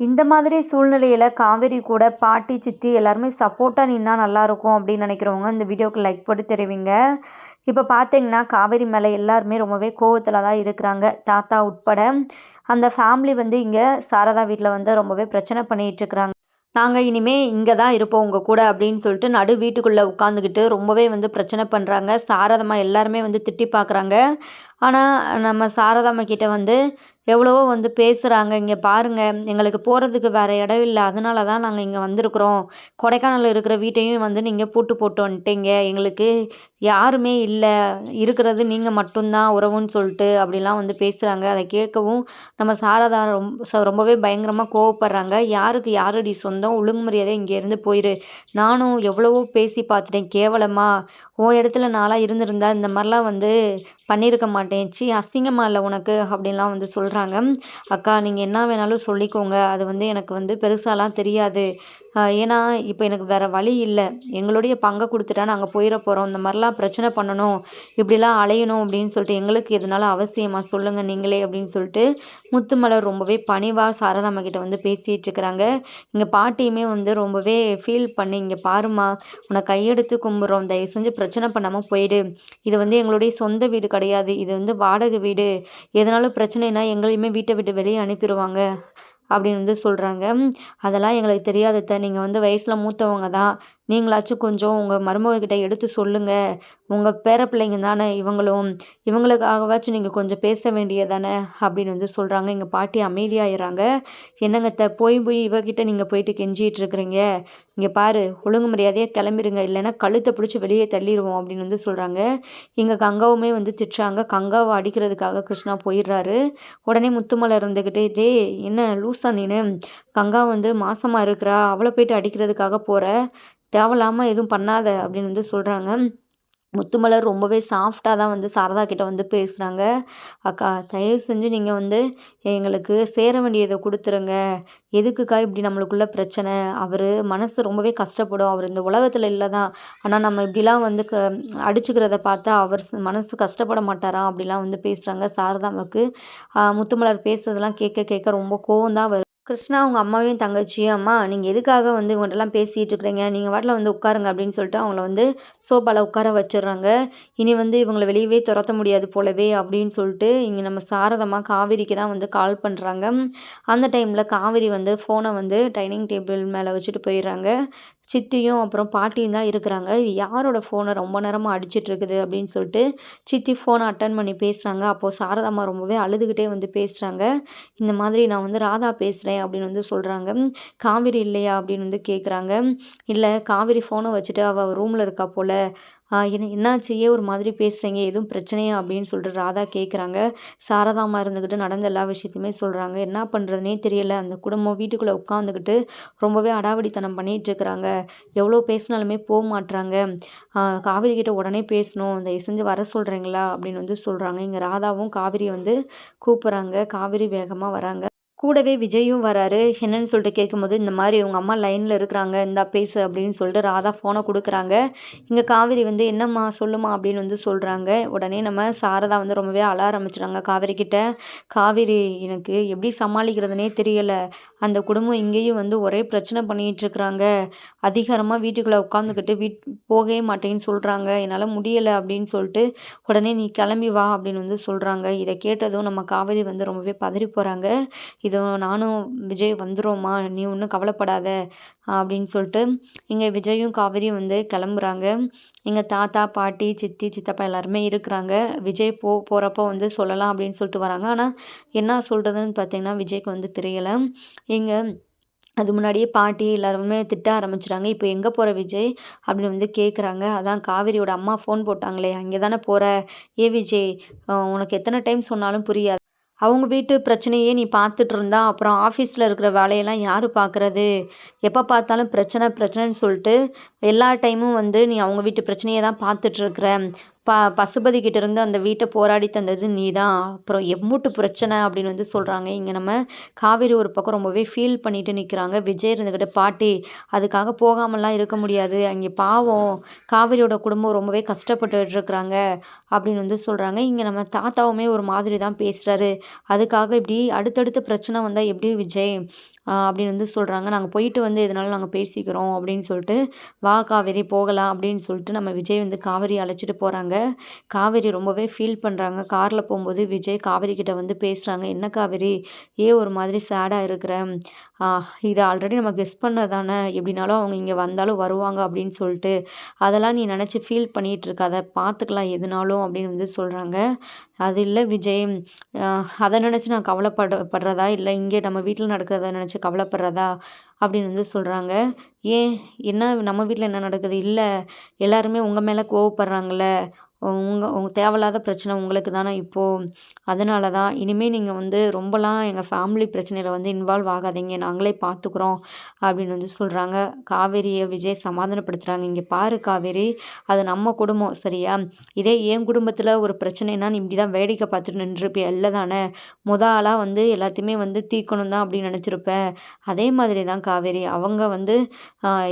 இந்த மாதிரி சூழ்நிலையில் காவேரி கூட பாட்டி சித்தி எல்லாருமே சப்போர்ட்டாக நின்னா நல்லாயிருக்கும் அப்படின்னு நினைக்கிறவங்க இந்த வீடியோவுக்கு லைக் போட்டு தெரிவிங்க. இப்போ பார்த்தீங்கன்னா காவேரி மேலே எல்லாருமே ரொம்பவே கோவத்தில் தான் இருக்கிறாங்க. தாத்தா உட்பட அந்த ஃபேமிலி வந்து இங்கே சாரதா வீட்டில் வந்து ரொம்பவே பிரச்சனை பண்ணிகிட்டு இருக்கிறாங்க. நாங்கள் இனிமேல் இங்கே தான் இருப்போம் உங்கள் கூட அப்படின்னு சொல்லிட்டு நடு வீட்டுக்குள்ளே உட்காந்துக்கிட்டு ரொம்பவே வந்து பிரச்சனை பண்ணுறாங்க சாரதம்மா எல்லாருமே வந்து திட்டி பார்க்குறாங்க ஆனால் நம்ம சாரதாம்மா கிட்டே வந்து எவ்வளவோ வந்து பேசுகிறாங்க இங்கே பாருங்கள் எங்களுக்கு போகிறதுக்கு வேறு இடம் இல்லை. அதனால தான் நாங்கள் இங்கே வந்திருக்குறோம். கொடைக்கானலில் இருக்கிற வீட்டையும் வந்து நீங்கள் பூட்டு போட்டு வந்துட்டீங்க எங்களுக்கு யாருமே இல்லை. இருக்கிறது நீங்கள் மட்டும்தான் உறவுன்னு சொல்லிட்டு அப்படிலாம் வந்து பேசுகிறாங்க அதை கேட்கவும் நம்ம சாரதா ரொம்ப ரொம்பவே பயங்கரமாக கோவப்படுறாங்க. யாருக்கு யாரடி சொந்தம்? ஒழுங்கு மரியாதை இங்கேருந்து போயிரு. நானும் எவ்வளவோ பேசி பார்த்துட்டேன். கேவலமாக உன் இடத்துல நாளாக இருந்திருந்தா இந்த மாதிரிலாம் வந்து பண்ணியிருக்க மாட்டேன். சி அசிங்கமாக இல்லை உனக்கு? அப்படின்லாம் வந்து சொல்கிறாங்க அக்கா நீங்கள் என்ன வேணாலும் சொல்லிக்கோங்க. அது வந்து எனக்கு வந்து பெருசாலாம் தெரியாது. ஏன்னா இப்போ எனக்கு வேறு வழி இல்லை. எங்களுடைய பங்கை கொடுத்துட்டா நாங்கள் போயிட போகிறோம் இந்த மாதிரிலாம் பிரச்சனை பண்ணணும். இப்படிலாம் அலையணும் அப்படின்னு சொல்லிட்டு எங்களுக்கு எதனால அவசியமாக சொல்லுங்கள் நீங்களே அப்படின்னு சொல்லிட்டு முத்துமலர் ரொம்பவே பணிவாக சாரதாம்மா கிட்ட வந்து பேசிகிட்டு இருக்கிறாங்க. இங்கே பாட்டியுமே வந்து ரொம்பவே ஃபீல் பண்ணி இங்கே பாருமா உன்னை கையெடுத்து கும்பிட்றோம். தயவு செஞ்சு பிரச்சனை பண்ணாமல் போயிடு. இது வந்து எங்களுடைய சொந்த வீடு கிடையாது. இது வந்து வாடகை வீடு. எதனாலும் பிரச்சனைனா எங்களையுமே வீட்டை விட்டு வெளியே அனுப்பிடுவாங்க அப்படின்னு வந்து சொல்கிறாங்க அதெல்லாம் எங்களுக்கு தெரியாது நீங்கள் வந்து வயசில் மூத்தவங்க தான் நீங்களாச்சும் கொஞ்சம் உங்கள் மருமகக்கிட்ட எடுத்து சொல்லுங்கள் உங்கள் பேர பிள்ளைங்க தானே இவங்களும். இவங்களுக்காகவாச்சும் நீங்கள் கொஞ்சம் பேச வேண்டியதானே அப்படின்னு வந்து சொல்கிறாங்க எங்கள் பாட்டி அமைதியாகிறாங்க என்னங்க த போய் போய் இவகிட்ட நீங்கள் போயிட்டு கெஞ்சிகிட்டு இருக்கிறீங்க. இங்கே பாரு ஒழுங்கு மரியாதையாக கிளம்பிடுங்க இல்லைன்னா கழுத்தை பிடிச்சி வெளியே தள்ளிடுவோம் அப்படின்னு வந்து சொல்கிறாங்க எங்கள் கங்காவுமே வந்து திட்டுறாங்க. கங்காவை அடிக்கிறதுக்காக கிருஷ்ணா போயிடுறாரு. உடனே முத்துமலை இருந்துக்கிட்டே டே என்ன லூசா நீனு. கங்கா வந்து மாசமாக இருக்கிறா. அவளை போயிட்டு அடிக்கிறதுக்காக போகிற தேவையில்லாமல் எதுவும் பண்ணாத அப்படின்னு வந்து சொல்கிறாங்க முத்துமலர் ரொம்பவே சாஃப்டாக தான் வந்து சாரதா கிட்ட வந்து பேசுகிறாங்க அக்கா தயவு செஞ்சு நீங்கள் வந்து எங்களுக்கு சேர வேண்டியதை கொடுத்துருங்க. எதுக்குக்கா இப்படி நம்மளுக்குள்ள பிரச்சனை? அவர் மனசு ரொம்பவே கஷ்டப்படும். அவர் இந்த உலகத்தில் இல்லை தான் ஆனால் நம்ம இப்படிலாம் வந்து க அடிச்சுக்கிறத பார்த்தா அவர் மனசு கஷ்டப்பட மாட்டாரா? அப்படிலாம் வந்து பேசுகிறாங்க சாரதாவுக்கு. முத்துமலர் பேசுறதெல்லாம் கேட்க கேட்க ரொம்ப கோவம் தான் கிருஷ்ணா அவங்க அம்மாவையும் தங்கச்சியும் அம்மா நீங்கள் எதுக்காக வந்து இவங்கள்ட்டலாம் பேசிகிட்டு இருக்கிறீங்க? நீங்கள் வாட்டில் வந்து உட்காருங்க அப்படின்னு சொல்லிட்டு அவங்கள வந்து சோஃபாவில் உட்கார வச்சிடுறாங்க. இனி வந்து இவங்களை வெளியவே துரத்த முடியாது போலவே அப்படின்னு சொல்லிட்டு இங்கே நம்ம சாரதமாக காவேரிக்கு தான் வந்து கால் பண்ணுறாங்க அந்த டைமில் காவேரி வந்து ஃபோனை வந்து டைனிங் டேபிள் மேலே வச்சுட்டு போயிடுறாங்க. சித்தியும் அப்புறம் பாட்டியும் தான் இருக்கிறாங்க. இது யாரோட ஃபோனை ரொம்ப நேரமாக அடிச்சிட்டு இருக்குது அப்படின்னு சொல்லிட்டு சித்தி ஃபோனை அட்டன் பண்ணி பேசுகிறாங்க அப்போது சாரதாம்மா ரொம்பவே அழுதுகிட்டே வந்து பேசுகிறாங்க இந்த மாதிரி நான் வந்து ராதா பேசுகிறேன் அப்படின்னு வந்து சொல்கிறாங்க காவிரி இல்லையா அப்படின்னு வந்து கேட்குறாங்க இல்லை காவிரி ஃபோனை வச்சுட்டு அவள் ரூமில் இருக்கா போல். என்ன என்னாச்சு ஏன் ஒரு மாதிரி பேசுகிறீங்க எதுவும் பிரச்சனையா? அப்படின்னு சொல்லிட்டு ராதா கேட்குறாங்க சாரதாமா இருந்துக்கிட்டு நடந்த எல்லா விஷயத்தையுமே சொல்கிறாங்க என்ன பண்ணுறதுனே தெரியல. அந்த குடும்பம் வீட்டுக்குள்ளே உட்காந்துக்கிட்டு ரொம்பவே அடாவடித்தனம் பண்ணிகிட்ருக்குறாங்க எவ்வளோ பேசினாலுமே போக மாட்டுறாங்க காவிரி கிட்ட உடனே பேசணும். தயவு செஞ்சு வர சொல்கிறீங்களா அப்படின்னு வந்து சொல்கிறாங்க இங்கே ராதாவும் காவிரி வந்து கூப்பிட்றாங்க. காவிரி வேகமாக வராங்க. கூடவே விஜயும் வராரு. என்னன்னு சொல்லிட்டு கேட்கும்போது இந்த மாதிரி உங்கள் அம்மா லைனில் இருக்கிறாங்க இந்தா பேசு அப்படின்னு சொல்லிட்டு ராதா ஃபோனை கொடுக்குறாங்க. இங்கே காவேரி வந்து என்னம்மா சொல்லுமா அப்படின்னு வந்து சொல்கிறாங்க உடனே நம்ம சாரதா வந்து ரொம்பவே அழ ஆரம்பிச்சிடுறாங்க காவேரி கிட்ட காவேரி எனக்கு எப்படி சமாளிக்கிறதுனே தெரியலை. அந்த குடும்பம் இங்கேயும் வந்து ஒரே பிரச்சனை பண்ணிகிட்டு இருக்கிறாங்க அதிகாரமாக வீட்டுக்குள்ளே உட்காந்துக்கிட்டு வீட் போகவே மாட்டேன்னு சொல்கிறாங்க என்னால் முடியலை அப்படின்னு சொல்லிட்டு உடனே நீ கிளம்பி வா அப்படின்னு வந்து சொல்கிறாங்க இதை கேட்டதும் நம்ம காவேரி வந்து ரொம்பவே பதறி போகிறாங்க இதோ நானும் விஜய் வந்துடுவோம்மா நீ ஒன்றும் கவலைப்படாத. அப்படின்னு சொல்லிட்டு இங்கே விஜயும் காவேரியும் வந்து கிளம்புறாங்க. எங்கள் தாத்தா பாட்டி சித்தி சித்தப்பா எல்லாருமே இருக்கிறாங்க. விஜய் போ போகிறப்போ வந்து சொல்லலாம் அப்படின்னு சொல்லிட்டு வராங்க. ஆனால் என்ன சொல்கிறதுன்னு பார்த்தீங்கன்னா விஜய்க்கு வந்து தெரியலை. இங்கே அது முன்னாடியே பாட்டி எல்லாருமே திட்ட ஆரம்பிச்சிட்டாங்க. இப்போ எங்கே போகிற விஜய் அப்படின்னு வந்து கேட்குறாங்க அதான் காவேரியோட அம்மா ஃபோன் போட்டாங்களே அங்கே தானே போகிற ஏ விஜய் உனக்கு எத்தனை டைம் சொன்னாலும் புரியாது. அவங்க வீட்டு பிரச்சனையே நீ பார்த்துட்டு இருந்தா அப்புறம் ஆஃபீஸில் இருக்கிற வேலையெல்லாம் யார் பார்க்குறது? எப்போ பார்த்தாலும் பிரச்சனை பிரச்சனைன்னு சொல்லிட்டு எல்லா டைமும் வந்து நீ அவங்க வீட்டு பிரச்சனையை தான் பார்த்துட்ருக்குற ப பசுபதி கிட்டேருந்து அந்த வீட்டை போராடி தந்தது நீ தான் அப்புறம் எம்மூட்டு பிரச்சனை அப்படின்னு வந்து சொல்கிறாங்க இங்கே நம்ம காவேரி ஒரு பக்கம் ரொம்பவே ஃபீல் பண்ணிட்டு நிற்கிறாங்க விஜய் இருந்துக்கிட்ட பாட்டி அதுக்காக போகாமலாம் இருக்க முடியாது. அங்கே பாவம் காவேரியோட குடும்பம் ரொம்பவே கஷ்டப்பட்டுட்டு இருக்கிறாங்க அப்படின்னு வந்து சொல்கிறாங்க இங்கே நம்ம தாத்தாவுமே ஒரு மாதிரி தான் பேசுகிறாரு அதுக்காக இப்படி அடுத்தடுத்து பிரச்சனை வந்தால் எப்படி விஜய்? அப்படின்னு வந்து சொல்கிறாங்க நாங்கள் போயிட்டு வந்து எதனாலும் நாங்கள் பேசிக்கிறோம் அப்படின்னு சொல்லிட்டு வா காவேரி போகலாம் அப்படின்னு சொல்லிட்டு நம்ம விஜய் வந்து காவேரி அழைச்சிட்டு போகிறாங்க காவேரி ரொம்பவே ஃபீல் பண்ணுறாங்க காரில் போகும்போது விஜய் காவேரி கிட்ட வந்து பேசுகிறாங்க என்ன காவேரி? ஏன் ஒரு மாதிரி சேடாக இருக்கிற? இதை ஆல்ரெடி நம்ம கெஸ் பண்ண தானே எப்படினாலும் அவங்க இங்கே வந்தாலும் வருவாங்க அப்படின்னு சொல்லிட்டு அதெல்லாம் நீ நினச்சி ஃபீல் பண்ணிகிட்டு இருக்காத பார்த்துக்கலாம் எதுனாலும் அப்படின்னு வந்து சொல்கிறாங்க அது இல்லை விஜய். அதை நினச்சி நான் கவலைப்பட படுறதா? இல்லை இங்கே நம்ம வீட்டில் நடக்கிறத நினச்சி கவலைப்படுறதா? அப்படின்னு வந்து சொல்கிறாங்க ஏன்? என்ன? நம்ம வீட்டில் என்ன நடக்குது? இல்லை. எல்லாருமே உங்கள் மேலே கோவப்படுறாங்கள்ல உங்கள் உங்கள் தேவையில்லாத பிரச்சனை உங்களுக்கு தானே இப்போது அதனால தான் இனிமேல் நீங்கள் வந்து ரொம்பலாம் எங்கள் ஃபேமிலி பிரச்சனையில் வந்து இன்வால்வ் ஆகாதீங்க. நாங்களே பார்த்துக்குறோம் அப்படின்னு வந்து சொல்கிறாங்க காவேரியை விஜய் சமாதானப்படுத்துகிறாங்க இங்கே பாரு காவேரி அது நம்ம குடும்பம் சரியா? இதே என் குடும்பத்தில் ஒரு பிரச்சனைனா நீ இப்படி தான் வேடிக்கை பார்த்துட்டு நின்றுருப்பிய? இல்லை தானே? முத ஆளாக வந்து எல்லாத்தையுமே வந்து தீக்கணும் தான் அப்படின்னு நினச்சிருப்பேன் அதே மாதிரி தான் காவேரி அவங்க வந்து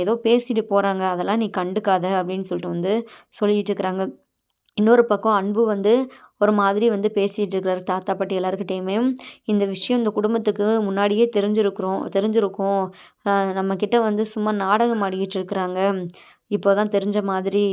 ஏதோ பேசிட்டு போகிறாங்க அதெல்லாம் நீ கண்டுக்காத அப்படின்னு சொல்லிட்டு வந்து சொல்லிட்டு இருக்கிறாங்க. இன்னொரு பக்கம் அன்பு வந்து ஒரு மாதிரி வந்து பேசிகிட்டு இருக்கிறாரு தாத்தா பாட்டி எல்லாருக்கிட்டேயுமே இந்த விஷயம் இந்த குடும்பத்துக்கு முன்னாடியே தெரிஞ்சிருக்கிறோம் தெரிஞ்சிருக்கும். நம்மக்கிட்ட வந்து சும்மா நாடகம் ஆடிக்கிட்டு இருக்கிறாங்க. இப்போ தான் தெரிஞ்ச மாதிரி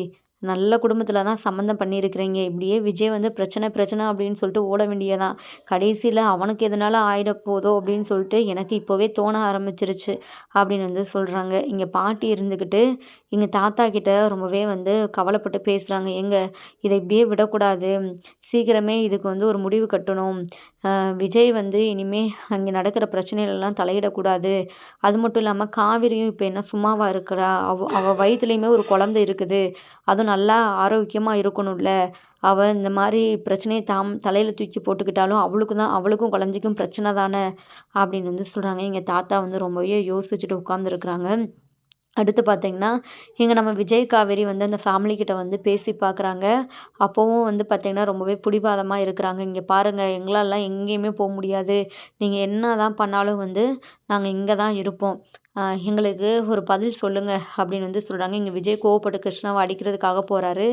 நல்ல குடும்பத்தில் தான் சம்மந்தம் பண்ணியிருக்கிறீங்க. இப்படியே விஜய் வந்து பிரச்சனை பிரச்சனை அப்படின்னு சொல்லிட்டு ஓட வேண்டியதான் கடைசியில் அவனுக்கு எதனால ஆயிட போதோ அப்படின்னு சொல்லிட்டு எனக்கு இப்போவே தோண ஆரம்பிச்சிருச்சு அப்படின்னு வந்து சொல்கிறாங்க இங்கே பாட்டி இருந்துக்கிட்டு எங்கள் தாத்தா கிட்ட ரொம்பவே வந்து கவலைப்பட்டு பேசுகிறாங்க எங்கள் இதை இப்படியே விடக்கூடாது. சீக்கிரமே இதுக்கு வந்து ஒரு முடிவு கட்டணும். விஜய் வந்து இனிமேல் அங்கே நடக்கிற பிரச்சனைகள்லாம் தலையிடக்கூடாது. அது மட்டும் இல்லாமல் காவிரியும் இப்போ என்ன சும்மாவாக இருக்கிறா? அவ அவள் வயிற்றுலையுமே ஒரு குழந்த இருக்குது. அதுவும் நல்லா ஆரோக்கியமாக இருக்கணும்ல. அவள் இந்த மாதிரி பிரச்சனையை தாம் தலையில் தூக்கி போட்டுக்கிட்டாலும் அவளுக்கு தான் அவளுக்கும் குழந்தைக்கும் பிரச்சனை தானே? அப்படின்னு வந்து சொல்கிறாங்க எங்கள் தாத்தா வந்து ரொம்பவே யோசிச்சுட்டு உட்காந்துருக்குறாங்க அடுத்து பார்த்தீங்கன்னா இங்கே நம்ம விஜய் காவேரி வந்து அந்த ஃபேமிலிக்கிட்ட வந்து பேசி பார்க்குறாங்க. அப்போவும் வந்து பார்த்திங்கன்னா ரொம்பவே பிடிவாதமாக இருக்கிறாங்க. இங்கே பாருங்கள் எங்களாலலாம் எங்கேயுமே போக முடியாது. நீங்கள் என்ன தான் பண்ணாலும் வந்து நாங்கள் இங்கே தான் இருப்போம். எங்களுக்கு ஒரு பதில் சொல்லுங்கள் அப்படின்னு வந்து சொல்கிறாங்க இங்கே விஜய் கோவப்பட்டு கிருஷ்ணாவை அடிக்கிறதுக்காக போகிறாரு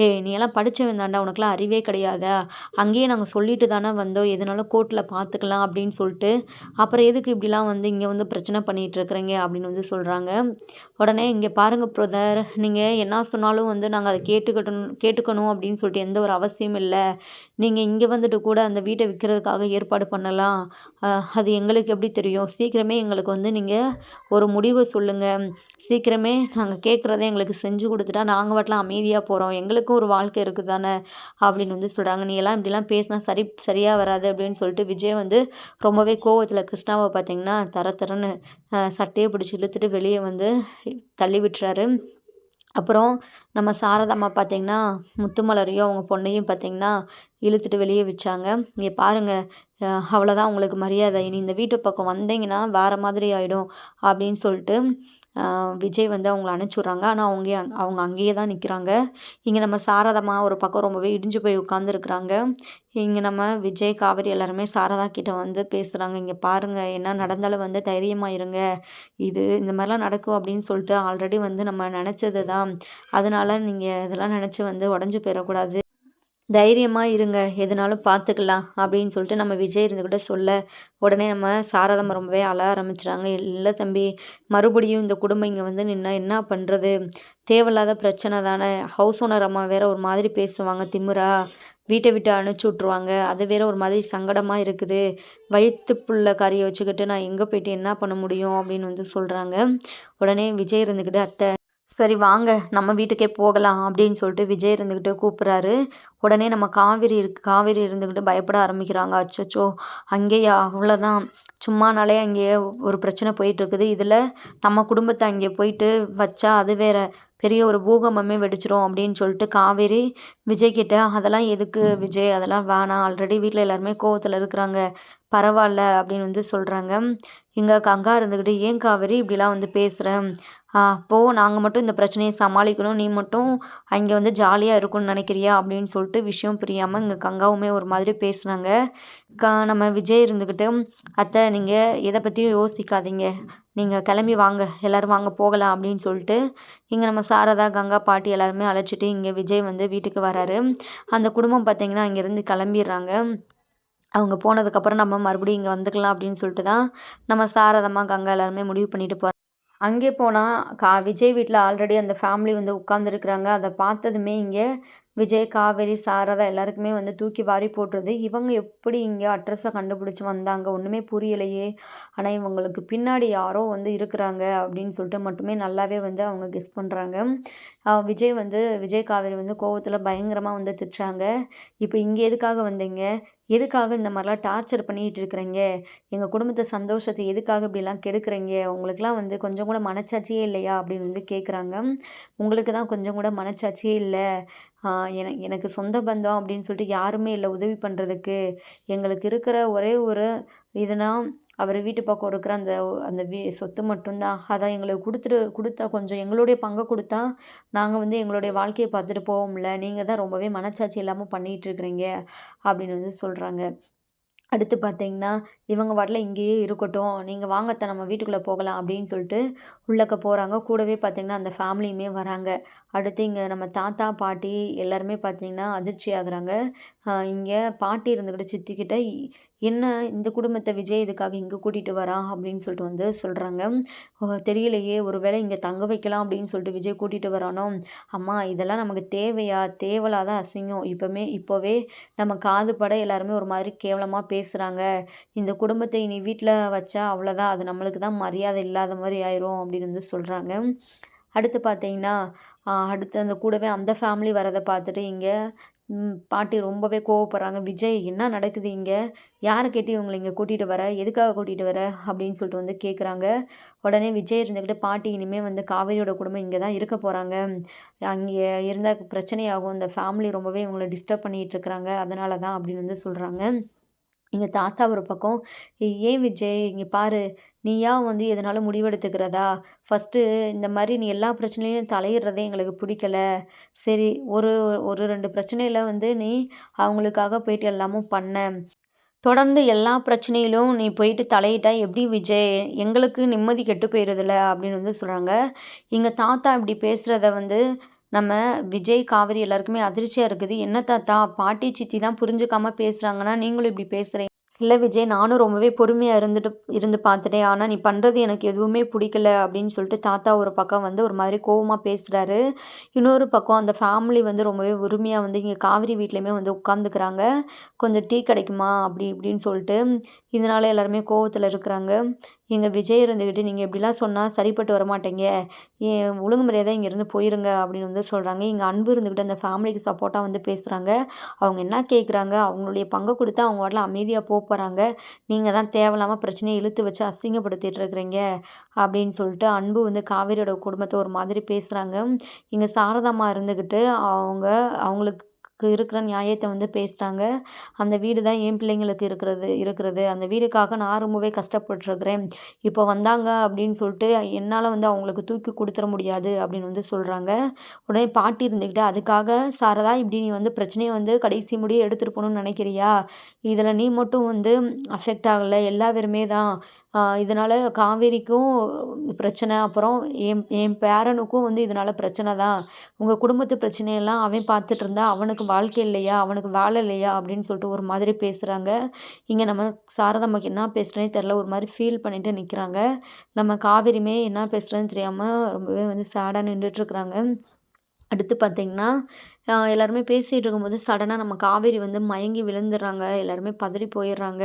ஏ நீ எல்லாம் படித்தவன் தாண்டா உனக்குலாம் அறிவே கிடையாதா? அங்கேயே நாங்கள் சொல்லிட்டு தானே வந்தோம். எதுனாலும் கோர்ட்டில் பார்த்துக்கலாம் அப்படின்னு சொல்லிட்டு. அப்புறம் எதுக்கு இப்படிலாம் வந்து இங்கே வந்து பிரச்சனை பண்ணிகிட்டு இருக்கிறீங்க அப்படின்னு வந்து சொல்கிறாங்க உடனே இங்கே பாருங்கள் பிரதர் நீங்கள் என்ன சொன்னாலும் வந்து நாங்கள் அதை கேட்டுக்கட்டணும் கேட்டுக்கணும் அப்படின்னு சொல்லிட்டு எந்த ஒரு அவசியமும் இல்லை. நீங்கள் இங்கே வந்துட்டு கூட அந்த வீட்டை விற்கிறதுக்காக ஏற்பாடு பண்ணலாம். அது எங்களுக்கு எப்படி தெரியும்? சீக்கிரமே எங்களுக்கு வந்து நீங்கள் ஒரு முடிவு சொல்லுங்கள் சீக்கிரமே நாங்கள் கேட்குறத எங்களுக்கு செஞ்சு கொடுத்துட்டா நாங்கள் வாட்டலாம் அமைதியாக போகிறோம் எங்களுக்கும் ஒரு வாழ்க்கை இருக்குது தானே அப்படின்னு வந்து சொல்கிறாங்க நீ எல்லாம் இப்படிலாம் பேசினா சரி சரியாக வராது அப்படின்னு சொல்லிட்டு விஜய் வந்து ரொம்பவே கோவத்தில் கிருஷ்ணாவை பார்த்திங்கன்னா தர தரன்னு சட்டையை பிடிச்சி இழுத்துட்டு வெளியே வந்து தள்ளி விட்டுறாரு. அப்புறம் நம்ம சாரதாம்மா பார்த்திங்கன்னா முத்துமலரையும் அவங்க பொண்ணையும் பார்த்திங்கன்னா இழுத்துட்டு வெளியே வச்சாங்க இங்கே பாருங்கள் அவ்வளோதான் உங்களுக்கு மரியாதை. இனி இந்த வீட்டு பக்கம் வந்தீங்கன்னா வேறு மாதிரி ஆகிடும் அப்படின்னு சொல்லிட்டு விஜய் வந்து அவங்கள அனுப்பிச்சி ஆனால் அவங்க அவங்க அங்கேயே தான் நிற்கிறாங்க இங்கே நம்ம சாரதாம்மா ஒரு பக்கம் ரொம்பவே இடிஞ்சு போய் உட்காந்துருக்குறாங்க இங்கே நம்ம விஜய் காவேரி எல்லாருமே சாரதா கிட்ட வந்து பேசுகிறாங்க இங்கே பாருங்கள் என்ன நடந்தாலும் வந்து தைரியமாக இருங்க. இது இந்த மாதிரிலாம் நடக்கும் அப்படின்னு சொல்லிட்டு ஆல்ரெடி வந்து நம்ம நினச்சது தான் அதனால் நீங்கள் இதெல்லாம் நினச்சி வந்து உடஞ்சி போயிடக்கூடாது. தைரியமாக இருங்க. எதுனாலும் பார்த்துக்கலாம் அப்படின்னு சொல்லிட்டு நம்ம விஜய் இருந்துக்கிட்ட சொல்ல உடனே நம்ம சாரதம் ரொம்பவே அழ ஆரம்பிச்சிட்டாங்க. இல்லை தம்பி மறுபடியும் இந்த குடும்பம் இங்கே வந்து நின்னா என்ன பண்ணுறது தேவையில்லாத பிரச்சனை தானே. ஹவுஸ் ஓனர் அம்மா வேற ஒரு மாதிரி பேசுவாங்க திமுறா வீட்டை விட்டு அனுப்பிச்சி விட்ருவாங்க அது வேற ஒரு மாதிரி சங்கடமாக இருக்குது. வயிற்று புள்ள கறியை வச்சுக்கிட்டு நான் எங்கே போயிட்டு என்ன பண்ண முடியும்? அப்படின்னு வந்து சொல்கிறாங்க உடனே விஜய் இருந்துக்கிட்டு அத்தை சரி வாங்க நம்ம வீட்டுக்கே போகலாம் அப்படின்னு சொல்லிட்டு விஜய் இருந்துக்கிட்டு கூப்பிட்றாரு. உடனே நம்ம காவேரி இருக்கு காவேரி இருந்துக்கிட்டு பயப்பட ஆரம்பிக்கிறாங்க. அச்சச்சோ அங்கேயா அவ்வளோதான் சும்மானாலே அங்கேயே ஒரு பிரச்சனை போயிட்டுருக்குது. இதில் நம்ம குடும்பத்தை அங்கே போயிட்டு வச்சா அது வேற பெரிய ஒரு பூகம்பமே வெடிச்சிரும் அப்படின்னு சொல்லிட்டு காவேரி விஜய் கிட்ட அதெல்லாம் எதுக்கு விஜய்? அதெல்லாம் வேணாம். ஆல்ரெடி வீட்டில் எல்லாருமே கோவத்தில் இருக்கிறாங்க. பரவாயில்ல அப்படின்னு வந்து சொல்கிறாங்க இங்கே கங்கா இருந்துக்கிட்டு ஏன் காவேரி இப்படிலாம் வந்து பேசுகிறேன் அப்போது நாங்கள் மட்டும் இந்த பிரச்சனையை சமாளிக்கணும். நீ மட்டும் அங்கே வந்து ஜாலியாக இருக்கும்னு நினைக்கிறியா? அப்படின்னு சொல்லிட்டு விஷயம் புரியாமல் இங்கே கங்காவுமே ஒரு மாதிரி பேசுனாங்க. க நம்ம விஜய் இருந்துக்கிட்டு அத்தை நீங்கள் எதை பற்றியும் யோசிக்காதீங்க. நீங்கள் கிளம்பி வாங்க. எல்லோரும் வாங்க போகலாம். அப்படின்னு சொல்லிட்டு இங்கே நம்ம சாரதா கங்கா பாட்டி எல்லாருமே அழைச்சிட்டு இங்கே விஜய் வந்து வீட்டுக்கு வராரு. அந்த குடும்பம் பார்த்திங்கன்னா அங்கேருந்து கிளம்பிடுறாங்க. அவங்க போனதுக்கப்புறம் நம்ம மறுபடியும் இங்கே வந்துக்கலாம் அப்படின்னு சொல்லிட்டு தான் நம்ம சாரதம்மா கங்கா எல்லாருமே முடிவு பண்ணிட்டு போகிறோம் அங்கே போனால் கா விஜய் வீட்டில் ஆல்ரெடி அந்த ஃபேமிலி வந்து உட்காந்துருக்குறாங்க அதை பார்த்ததுமே இங்கே விஜய் காவேரி சாரதா எல்லாருக்குமே வந்து தூக்கி வாரி போட்டுருது. இவங்க எப்படி இங்கே அட்ரஸை கண்டுபிடிச்சி வந்தாங்க? ஒன்றுமே புரியலையே. ஆனால் இவங்களுக்கு பின்னாடி யாரோ வந்து இருக்கிறாங்க அப்படின்னு சொல்லிட்டு மட்டுமே நல்லாவே வந்து அவங்க கெஸ் பண்ணுறாங்க விஜய் வந்து விஜய் காவேரி வந்து கோவத்தில் பயங்கரமாக வந்து திட்டுறாங்க. இப்போ இங்கே எதுக்காக வந்தீங்க? எதுக்காக இந்த மாதிரிலாம் டார்ச்சர் பண்ணிகிட்டு இருக்கிறீங்க? எங்கள் குடும்பத்தை சந்தோஷத்தை எதுக்காக இப்படிலாம் கெடுக்குறீங்க? உங்களுக்குலாம் வந்து கொஞ்சம் கூட மனச்சாட்சியே இல்லையா? அப்படின்னு வந்து கேட்குறாங்க உங்களுக்கு தான் கொஞ்சம் கூட மனச்சாட்சியே இல்லை. என எனக்கு சொந்த பந்தம் அப்படின்னு சொல்லிட்டு யாருமே இல்லை உதவி பண்ணுறதுக்கு எங்களுக்கு இருக்கிற ஒரே ஒரு இதுனால் அவர் வீட்டு பக்கம் இருக்கிற அந்த அந்த வீ சொத்து மட்டும்தான். அதான் எங்களுக்கு கொடுத்துட்டு கொடுத்தா கொஞ்சம் எங்களுடைய பங்கை கொடுத்தா நாங்கள் வந்து எங்களுடைய வாழ்க்கையை பார்த்துட்டு போவோம்ல. நீங்கள் தான் ரொம்பவே மனச்சாட்சி இல்லாமல் பண்ணிகிட்டு இருக்கிறீங்க அப்படின்னு வந்து சொல்கிறாங்க அடுத்து பார்த்தீங்கன்னா இவங்க பாட்டில் இங்கேயே இருக்கட்டும். நீங்கள் வாங்கத்த நம்ம வீட்டுக்குள்ளே போகலாம் அப்படின்னு சொல்லிட்டு உள்ளக்க போகிறாங்க கூடவே பார்த்திங்கன்னா அந்த ஃபேமிலியுமே வராங்க. அடுத்து இங்கே நம்ம தாத்தா பாட்டி எல்லாருமே பார்த்திங்கன்னா அதிர்ச்சி ஆகுறாங்க. இங்கே பாட்டி இருந்துக்கிட்ட சித்திக்கிட்ட என்ன இந்த குடும்பத்தை விஜய் இதுக்காக இங்கே கூட்டிகிட்டு வரான் அப்படின்னு சொல்லிட்டு வந்து சொல்கிறாங்க தெரியலையே ஒரு வேளை இங்கே தங்க வைக்கலாம் அப்படின்னு சொல்லிட்டு விஜய் கூட்டிகிட்டு வரானோ? அம்மா இதெல்லாம் நமக்கு தேவையா? தேவலாத அசிங்கம். இப்போமே இப்போவே நம்ம காது பட எல்லாருமே ஒரு மாதிரி கேவலமாக பேசுகிறாங்க இந்த குடும்பத்தை இனி வீட்டில் வச்சா அவ்வளோதான் அது நம்மளுக்கு தான் மரியாதை இல்லாத மாதிரி ஆயிரும் அப்படின்னு வந்து சொல்கிறாங்க அடுத்து பார்த்தீங்கன்னா அடுத்து அந்த கூடவே அந்த ஃபேமிலி வரதை பார்த்துட்டு இங்கே பாட்டி ரொம்பவே கோவப்படுறாங்க. விஜய் என்ன நடக்குது இங்கே? யாரை கேட்டு இவங்களை இங்கே கூட்டிகிட்டு வர? எதுக்காக கூட்டிகிட்டு வர? அப்படின்னு சொல்லிட்டு வந்து கேட்குறாங்க உடனே விஜய் இருந்துக்கிட்டு பாட்டி இனிமேல் வந்து காவேரியோட குடும்பம் இங்கே தான் இருக்க போகிறாங்க அங்கே இருந்தால் பிரச்சனையாகும். இந்த ஃபேமிலி ரொம்பவே இவங்களை டிஸ்டர்ப் பண்ணிகிட்டு இருக்கிறாங்க. அதனால தான் அப்படின்னு வந்து சொல்கிறாங்க எங்கள் தாத்தா ஒரு பக்கம் ஏன் விஜய் இங்கே பாரு நீயா வந்து எதனாலும் முடிவெடுத்துக்கிறதா? ஃபஸ்ட்டு இந்த மாதிரி நீ எல்லா பிரச்சனையிலையும் தலையிடுறதே எங்களுக்கு பிடிக்கல. சரி ஒரு ஒரு ரெண்டு பிரச்சனையில் வந்து நீ அவங்களுக்காக போயிட்டு எல்லாமும் பண்ண. தொடர்ந்து எல்லா பிரச்சனையிலும் நீ போயிட்டு தலையிட்டா எப்படி விஜய்? எங்களுக்கு நிம்மதி கெட்டு போயிடுதுல அப்படின்னு வந்து சொல்கிறாங்க எங்கள் தாத்தா இப்படி பேசுகிறத வந்து நம்ம விஜய் காவேரி எல்லாருக்குமே அதிர்ச்சியாக இருக்குது. என்ன தாத்தா பாட்டி சித்தி தான் புரிஞ்சுக்காம பேசுகிறாங்கன்னா நீங்களும் இப்படி பேசுகிறீங்க இல்லை விஜய் நானும் ரொம்பவே பொறுமையாக இருந்துட்டு இருந்து பார்த்துட்டேன். ஆனால் நீ பண்ணுறது எனக்கு எதுவுமே பிடிக்கல அப்படின்னு சொல்லிட்டு தாத்தா ஒரு பக்கம் வந்து ஒரு மாதிரி கோவமாக பேசுகிறாரு இன்னொரு பக்கம் அந்த ஃபேமிலி வந்து ரொம்பவே உரிமையாக வந்து இங்கே காவிரி வீட்லேயுமே வந்து உட்காந்துக்கிறாங்க கொஞ்சம் டீ கிடைக்குமா? அப்படி இப்படின்னு சொல்லிட்டு இதனால் எல்லாருமே கோவத்தில் இருக்கிறாங்க. எங்கள் விஜய் இருந்துக்கிட்டு நீங்கள் இப்படிலாம் சொன்னால் சரிப்பட்டு வர மாட்டேங்க ஏன் ஒழுங்கு மரியாதை இங்கேருந்து போயிருங்க அப்படின்னு வந்து சொல்கிறாங்க இங்கே அன்பு இருந்துக்கிட்டு அந்த ஃபேமிலிக்கு சப்போர்ட்டாக வந்து பேசுகிறாங்க அவங்க என்ன கேட்குறாங்க அவங்களுடைய பங்கை கொடுத்தா அவங்க வாட்டில் அமைதியாக போக போகிறாங்க நீங்கள் தான் தேவையில்லாமல் பிரச்சனையை இழுத்து வச்சு அசிங்கப்படுத்திட்டு இருக்கிறீங்க அப்படின்னு சொல்லிட்டு அன்பு வந்து காவேரியோட குடும்பத்தை ஒரு மாதிரி பேசுகிறாங்க இங்கே சாரதாமா இருந்துக்கிட்டு அவங்க அவங்களுக்கு இருக்கிற நியாயத்தை வந்து பேசுகிறாங்க அந்த வீடு தான் என் பிள்ளைங்களுக்கு இருக்கிறது இருக்கிறது. அந்த வீடுக்காக நான் ரொம்பவே கஷ்டப்பட்டுருக்குறேன். இப்போ வந்தாங்க அப்படின்னு சொல்லிட்டு என்னால் வந்து அவங்களுக்கு தூக்கி கொடுத்துட முடியாது அப்படின்னு வந்து சொல்கிறாங்க உடனே பாட்டி இருந்துக்கிட்டு அதுக்காக சாரதா இப்படி நீ வந்து பிரச்சனையை வந்து கடைசி முடிய எடுத்துகிட்டு போகணும்னு நினைக்கிறியா? இதில் நீ மட்டும் வந்து அஃபெக்ட் ஆகலை. எல்லா பேருமே தான் இதனால் காவேரிக்கும் பிரச்சனை. அப்புறம் என் என் பேரனுக்கும் வந்து இதனால் பிரச்சனை தான். உங்கள் குடும்பத்து பிரச்சனையெல்லாம் அவன் பார்த்துட்டு இருந்தா அவனுக்கு வாழ்க்கை இல்லையா? அவனுக்கு வேலை இல்லையா? அப்படின்னு சொல்லிட்டு ஒரு மாதிரி பேசுகிறாங்க இங்கே நம்ம சாரதம்மாக்கு என்ன பேசுகிறேன்னு தெரில ஒரு மாதிரி ஃபீல் பண்ணிட்டு நிற்கிறாங்க நம்ம காவேரியுமே என்ன பேசுகிறேன்னு தெரியாமல் ரொம்பவே வந்து சேடாக நின்றுட்டுருக்குறாங்க அடுத்து பார்த்திங்கன்னா எல்லாருமே பேசிகிட்டு இருக்கும்போது சடனாக நம்ம காவேரி வந்து மயங்கி விழுந்துடுறாங்க. எல்லாருமே பதறி போயிடுறாங்க.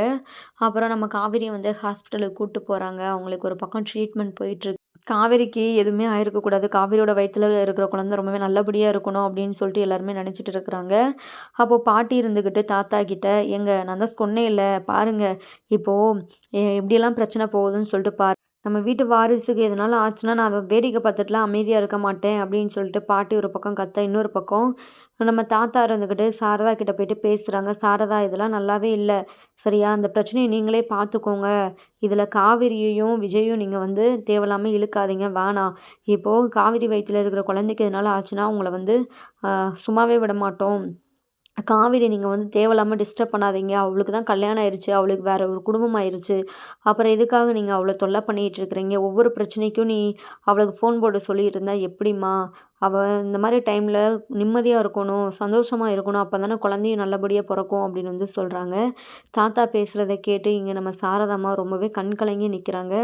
அப்புறம் நம்ம காவேரியை வந்து ஹாஸ்பிட்டலுக்கு கூப்பிட்டு போகிறாங்க அவங்களுக்கு ஒரு பக்கம் ட்ரீட்மெண்ட் போயிட்டுருக்கு காவேரிக்கு எதுவுமே ஆயிருக்கக்கூடாது. காவேரியோட வயிற்றில் இருக்கிற குழந்தை ரொம்பவே நல்லபடியாக இருக்கணும் அப்படின்னு சொல்லிட்டு எல்லாருமே நினச்சிட்டு இருக்கிறாங்க. அப்போது பாட்டி இருந்துக்கிட்டு தாத்தா கிட்ட எங்கள் நான் தான் சொன்னே இல்லை பாருங்கள் இப்போது எப்படியெல்லாம் பிரச்சனை போகுதுன்னு சொல்லிட்டு பாரு. நம்ம வீட்டு வாரிசுக்கு எதனாலும் ஆச்சுன்னா நான் வேடிக்கை பார்த்துட்டுலாம் அமைதியாக இருக்க மாட்டேன் அப்படின்னு சொல்லிட்டு பாட்டி ஒரு பக்கம் கத்த இன்னொரு பக்கம். நம்ம தாத்தா இருந்துக்கிட்டு சாரதா கிட்ட போயிட்டு பேசுகிறாங்க சாரதா இதெல்லாம் நல்லாவே இல்லை. சரியா அந்த பிரச்சனையை நீங்களே பார்த்துக்கோங்க. இதில் காவிரியையும் விஜயும் நீங்கள் வந்து தேவையில்லாமல் இழுக்காதீங்க. வேணாம். இப்போது காவிரி வயிற்றில் இருக்கிற குழந்தைக்கு எதனால ஆச்சுன்னா உங்களை வந்து சும்மாவே விட மாட்டோம். காவேரி நீங்கள் வந்து தேவையில்லாமல் டிஸ்டர்ப் பண்ணாதீங்க. அவளுக்கு தான் கல்யாணம் ஆயிடுச்சு அவளுக்கு வேறு ஒரு குடும்பம் ஆயிடுச்சு அப்புறம் எதுக்காக நீங்கள் அவளை தொல்லை பண்ணிகிட்டு இருக்கிறீங்க? ஒவ்வொரு பிரச்சனைக்கும் நீ அவளுக்கு ஃபோன் போட்டு சொல்லிட்டு இருந்தா எப்படிம்மா? அவள் இந்த மாதிரி டைமில் நிம்மதியாக இருக்கணும் சந்தோஷமாக இருக்கணும். அப்போ தானே குழந்தையும் நல்லபடியாக பிறக்கும் அப்படின்னு வந்து சொல்கிறாங்க தாத்தா பேசுகிறத கேட்டு இங்கே நம்ம சாரதாம்மா ரொம்பவே கண் கலங்கி நிற்கிறாங்க